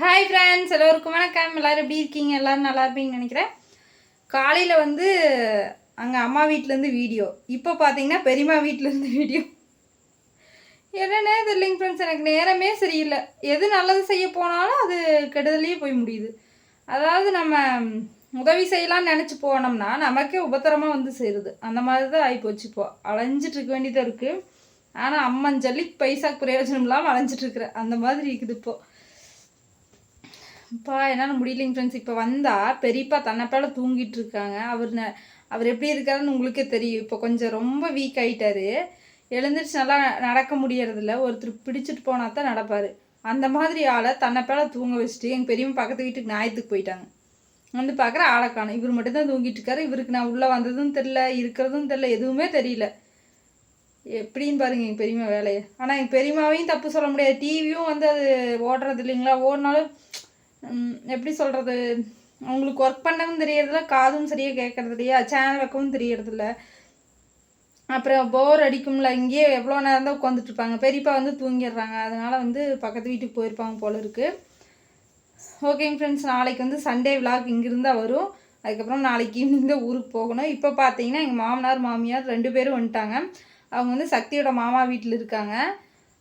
Hi friends எல்லோருக்கும் வணக்கம். எல்லோரும் எப்படி இருக்கீங்க? எல்லோரும் நல்லா இருப்பீங்கன்னு நினைக்கிறேன். காலையில் வந்து அங்கே அம்மா வீட்டிலேருந்து வீடியோ இப்போ பார்த்தீங்கன்னா பெரியம்மா வீட்டிலேருந்து வீடியோ என்னென்ன தெரியலைங்க ஃப்ரெண்ட்ஸ் எனக்கு நேரமே சரியில்லை. எது நல்லது செய்ய போனாலும் அது கெடுதலையே போய் முடியுது. அதாவது நம்ம உதவி செய்யலாம்னு நினச்சி போனோம்னா நமக்கே உபத்திரமாக வந்து சேருது. அந்த மாதிரி தான் ஆகிப்போச்சு இப்போ. அலைஞ்சிட்டு இருக்க வேண்டியதாக இருக்குது ஆனால் அம்மன் ஜல்லி பைசாக்கு பிரயோஜனம் இல்லாமல் அலைஞ்சிட்ருக்குறேன் அந்த மாதிரி இருக்குது இப்போது அப்பா என்னால் முடியலைங்க ஃப்ரெண்ட்ஸ் இப்போ வந்தால் பெரியப்பா தன்னப்பால தூங்கிட்டு இருக்காங்க அவர் ந அவர் எப்படி இருக்காருன்னு உங்களுக்கே தெரியும். இப்போ கொஞ்சம் ரொம்ப வீக் ஆகிட்டாரு எழுந்திரிச்சு நல்லா நடக்க முடியறதில்ல. ஒருத்தர் பிடிச்சிட்டு போனால் தான் நடப்பார். அந்த மாதிரி ஆளை தன்னப்பால தூங்க வச்சுட்டு எங்கள் பெரியம்மா பக்கத்து வீட்டுக்கு நியாயத்துக்கு போயிட்டாங்க. வந்து பார்க்குற ஆளை காணும். இவர் மட்டும்தான் தூங்கிட்டு இருக்காரு இவருக்கு நான் உள்ளே வந்ததும் தெரில இருக்கிறதும் தெரில எதுவுமே தெரியல. எப்படின்னு பாருங்க எங்கள் பெரியம்மா வேலையை. ஆனால் எங்கள் பெரியம்மாவையும் தப்பு சொல்ல முடியாது. டிவியும் வந்து அது ஓடுறது இல்லைங்களா? ஓடினாலும் எப்படி சொல்கிறது அவங்களுக்கு ஒர்க் பண்ணவும் தெரியறதில்ல காதும் சரியாக கேட்கறது இல்லையா? சேனல் வைக்கவும் தெரியறதில்ல. அப்புறம் போர் அடிக்கும்ல இங்கேயே எவ்வளோ நேரம் தான் உட்காந்துட்ருப்பாங்க பெரியப்பா வந்து தூங்கிடுறாங்க. அதனால் வந்து பக்கத்து வீட்டுக்கு போயிருப்பாங்க போல இருக்குது ஓகேங்க ஃப்ரெண்ட்ஸ் நாளைக்கு வந்து சண்டே விலாக் இங்கிருந்தால் வரும். அதுக்கப்புறம் நாளைக்கு ஈவினிங் தான் ஊருக்கு போகணும். இப்போ பார்த்தீங்கன்னா எங்கள் மாமனார் மாமியார் ரெண்டு பேரும் வந்துட்டாங்க. அவங்க வந்து சக்தியோட மாமா வீட்டில் இருக்காங்க.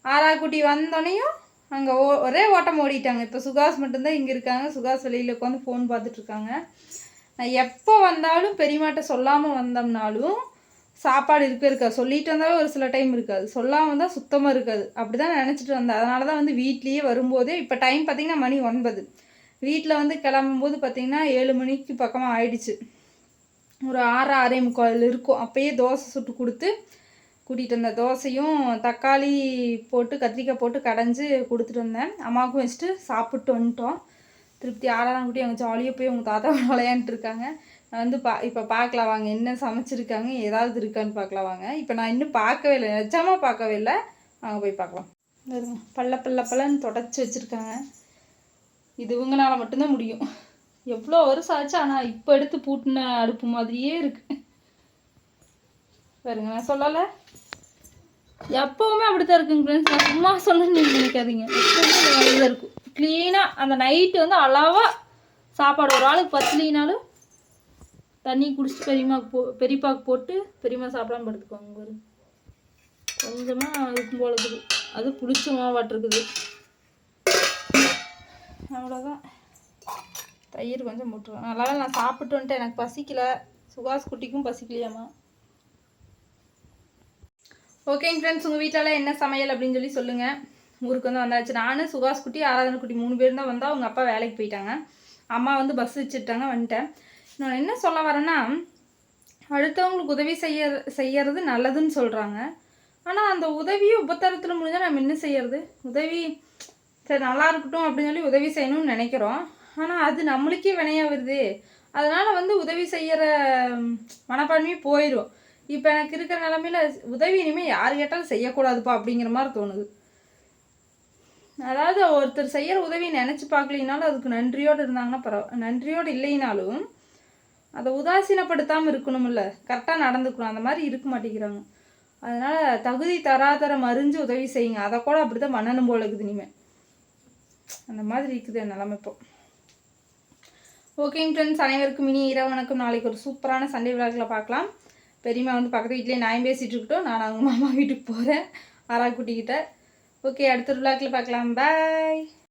ஆறாக்குட்டி வந்தோடனையும் அங்கே ஓ ஒரே ஓட்டம் ஓடிட்டாங்க. இப்போ சுகாஸ் மட்டும்தான் இங்கே இருக்காங்க. சுகாஸ் வெளியில் உட்காந்து ஃபோன் பார்த்துட்ருக்காங்க நான் எப்போ வந்தாலும் பெரியமாட்ட சொல்லாமல் வந்தோம்னாலும் சாப்பாடு இருக்க இருக்காது. சொல்லிட்டு வந்தாலும் ஒரு சில டைம் இருக்காது. சொல்லாமல் வந்தால் சுத்தமாக இருக்காது. அப்படி தான் நினச்சிட்டு வந்தேன். அதனால தான் வந்து வீட்லேயே வரும்போதே இப்போ டைம் பார்த்திங்கன்னா மணி ஒன்பது. வீட்டில் வந்து கிளம்பும்போது பார்த்திங்கன்னா ஏழு மணிக்கு பக்கமாக ஆயிடுச்சு. ஒரு ஆறு ஆறே முக்கால் இருக்கும். அப்போயே தோசை சுட்டு கொடுத்து கூட்டிகிட்டு வந்த தோசையும் தக்காளி போட்டு கத்திரிக்காய் போட்டு கடைஞ்சி கொடுத்துட்டு வந்தேன். அம்மாவுக்கும் வச்சுட்டு சாப்பிட்டு வந்துட்டோம். திருப்தி ஆறாம் குட்டி அவங்க ஜாலியாக போய் அவங்க தாத்தா விளையாண்டுட்டு இருக்காங்க. நான் வந்து பா இப்போ பார்க்கலாம் வாங்க என்ன சமைச்சிருக்காங்க ஏதாவது இருக்கான்னு பார்க்கலாம் வாங்க. இப்போ நான் இன்னும் பார்க்கவே இல்லை நிஜமாக பார்க்கவே இல்லை. அங்கே போய் பார்க்கலாம் பல்ல பல்ல பல்லன்னு தொடச்சி வச்சுருக்காங்க. இது இவங்களால மட்டும்தான் முடியும். எவ்வளோ வருஷம் ஆச்சு ஆனால் இப்போ எடுத்து பூட்டின அடுப்பு மாதிரியே இருக்குது பாருங்க நான் சொல்லலை. எப்போவுமே அப்படி தான் இருக்குங்க ஃப்ரெண்ட்ஸ் நான் சும்மா சொன்னேன்னு நீங்கள் நினைக்காதீங்க. எப்போவுமே தான் இருக்கும். க்ளீனாக அந்த நைட்டு வந்து அளவாக சாப்பாடு. ஒரு ஆளுக்கு பத்துலினாலும் தண்ணி குடிச்சிட்டு பெரியமாக்கு போ பெரியப்பாக்கு போட்டு பெரியம்மா சாப்பிடாம படுத்துக்குவாங்க ஒரு கொஞ்சமாக இருக்கும் போல இருக்குது. அது புளிச்ச மாவாட்டிருக்குது அவ்வளோதான் தயிர் கொஞ்சம் போட்டுருவேன் அதனால் நான் சாப்பிட்டு வந்துட்டு எனக்கு பசிக்கல. சுகாஸ் குட்டிக்கும் பசிக்கலையாம்மா. ஓகேங்க ஃப்ரெண்ட்ஸ் உங்கள் வீட்டில் என்ன சமையல் அப்படின்னு சொல்லி சொல்லுங்கள் ஊருக்கு வந்து வந்தாச்சு. நான் சுகாஸ் குட்டி ஆராதனை குட்டி மூணு பேர் தான் வந்தால் அவங்க அப்பா வேலைக்கு போயிட்டாங்க. அம்மா வந்து பஸ் வச்சுட்டாங்க வந்துட்டேன். நான் என்ன சொல்ல வரேன்னா அடுத்தவங்களுக்கு உதவி செய்ய செய்யறது நல்லதுன்னு சொல்கிறாங்க ஆனால் அந்த உதவியை உபத்தரத்தில் முடிஞ்சால் நம்ம என்ன செய்யறது? உதவி சரி நல்லா இருக்கட்டும் அப்படின்னு சொல்லி உதவி செய்யணும்னு நினைக்கிறோம். ஆனால் அது நம்மளுக்கே வினையாக வருது அதனால் வந்து உதவி செய்கிற மனப்பான்மையும் போயிடும் இப்போ எனக்கு இருக்கிற நிலமையில உதவி இனிமேல் யார் கேட்டாலும் செய்யக்கூடாதுப்பா அப்படிங்கிற மாதிரி தோணுது. அதாவது ஒருத்தர் செய்கிற உதவி நினச்சி பார்க்கலினாலும் அதுக்கு நன்றியோடு இருந்தாங்கன்னா பரவ நன்றியோடு இல்லைனாலும் அதை உதாசீனப்படுத்தாமல் இருக்கணும்ல. கரெக்டாக நடந்துக்கணும். அந்த மாதிரி இருக்க மாட்டேங்கிறாங்க. அதனால் தகுதி தராதர அறிஞ்சு உதவி செய்யுங்க. அதை கூட அப்படி தான் பண்ணணும் போல இருக்குது இனிமேல் அந்த மாதிரி இருக்குது என் நிலமை இப்போ. ஓகேங்க ஃப்ரெண்ட்ஸ் அனைவருக்கும் இனி இரவு வணக்கம். நாளைக்கு ஒரு சூப்பரான சண்டே விழாக்கில் பார்க்கலாம். பெரியம்மா வந்து பக்கத்து வீட்லேயே நான் பேசிகிட்டு இருக்கட்டும். நான் அவங்க மாமா வீட்டுக்கு போகிறேன் ஆறாக்குட்டிக்கிட்ட ஓகே அடுத்த விழாக்கில் பார்க்கலாம். பாய்